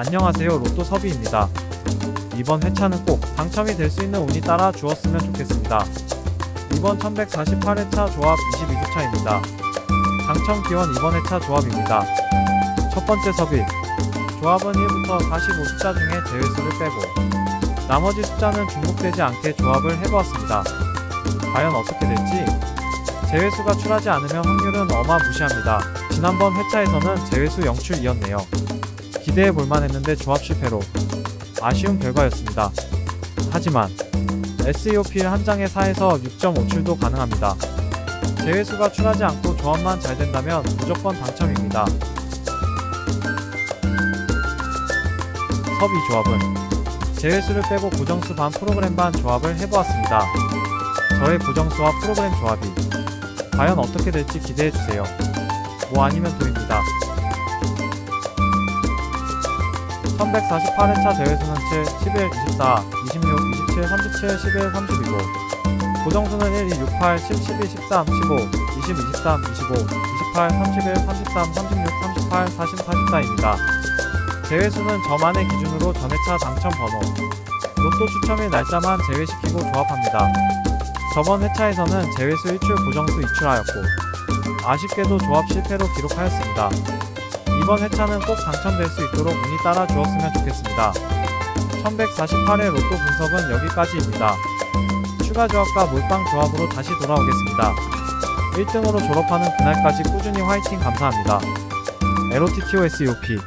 안녕하세요 로또 섭이입니다. 이번 회차는 꼭 당첨이 될 수 있는 운이 따라 주었으면 좋겠습니다. 이번 1148회차 조합 22주차입니다. 당첨 기원 이번 회차 조합입니다. 첫 번째 섭입. 조합은 1부터 45 숫자 중에 제외수를 빼고 나머지 숫자는 중복되지 않게 조합을 해보았습니다. 과연 어떻게 될지 제외수가 출하지 않으면 확률은 어마무시합니다. 지난번 회차에서는 제외수 0출이었네요. 기대해 볼만 했는데 조합 실패로 아쉬운 결과였습니다. 하지만 SEOP 한 장에 4에서 6.5출도 가능합니다. 제외수가 출하지 않고 조합만 잘 된다면 무조건 당첨입니다. 섭이 조합은 제외수를 빼고 고정수 반 프로그램 반 조합을 해보았습니다. 저의 고정수와 프로그램 조합이 과연 어떻게 될지 기대해주세요. 뭐 아니면 도입니다. 1148회차 제외수는 7, 11, 24, 26, 27, 37, 11, 30이고 고정수는 1, 2, 6, 8, 10, 12, 13, 15, 20, 23, 25, 28, 31, 33, 36, 38, 40, 44입니다. 제외수는 저만의 기준으로 전회차 당첨 번호, 로또 추첨일 날짜만 제외시키고 조합합니다. 저번 회차에서는 제외수 1출 고정수 2출하였고 아쉽게도 조합 실패로 기록하였습니다. 이번 회차는 꼭 당첨될 수 있도록 운이 따라 주었으면 좋겠습니다. 1148회 로또 분석은 여기까지입니다. 추가 조합과 몰빵 조합으로 다시 돌아오겠습니다. 1등으로 졸업하는 그날까지 꾸준히 화이팅 감사합니다. LOTTOSUP